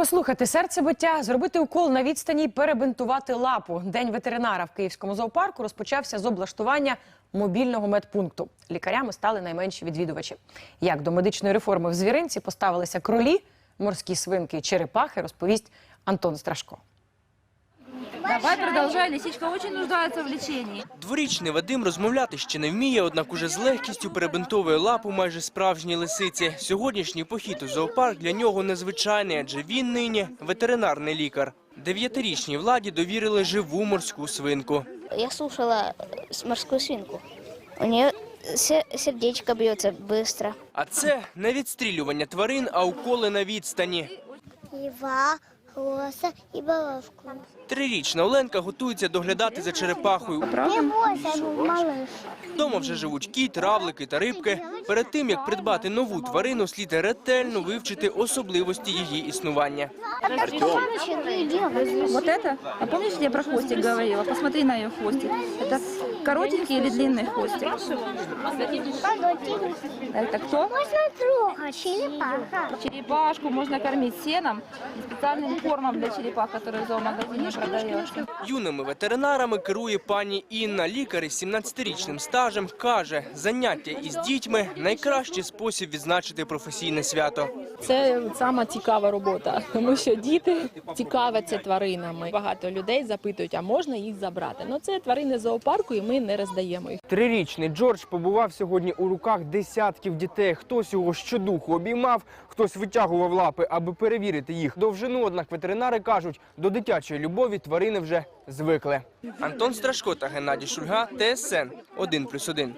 Послухати серцебиття, зробити укол на відстані, й перебинтувати лапу. День ветеринара в Київському зоопарку розпочався з облаштування мобільного медпункту. Лікарями стали найменші відвідувачі. Як до медичної реформи в звіринці поставилися кролі, морські свинки і черепахи, розповість Антон Страшко. Давай продолжай, лисичка очень нуждается в лечении. Дворічний Вадим розмовляти ще не вміє, однак уже з легкістю перебинтовує лапу майже справжній лисиці. Сьогоднішній похід у зоопарк для нього незвичайний, адже він нині ветеринарний лікар. Дев'ятирічній владі довірили живу морську свинку. Я слушала с- морскую свинку. У нее се- сердечко бьется быстро. А це не відстрілювання тварин, а уколи на відстані. Льва, лоса и головку. Трирічна Оленка готується доглядати за черепахою. Не бойся, малыш. Вдома вже живуть кіт, равлики та рибки. Перед тим як придбати нову тварину, слід ретельно вивчити особливості її існування. Вот это, а помнишь, я про хвостик говорила? Посмотри на ее хвостик. Это коротенький или длинный хвостик? Это кто? Можно трогать, черепаха. Черепашку можно кормить сеном и специальным кормом для черепах, который в зоомагазине продается. Юними ветеринарами керує пані Інна. Лікар із 17-річним стажем каже, заняття із дітьми найкращий спосіб відзначити професійне свято. Це сама цікава робота, тому що діти цікавляться тваринами. Багато людей запитують, а можна їх забрати. Ну це тварини зоопарку, і ми не роздаємо їх. Трирічний Джордж побував сьогодні у руках десятків дітей. Хтось його щодуху обіймав, хтось витягував лапи, аби перевірити їх довжину. Однак ветеринари кажуть, до дитячої любові тварини вже звикли. Антон Страшко та Геннадій Шульга, ТСН 1+,1.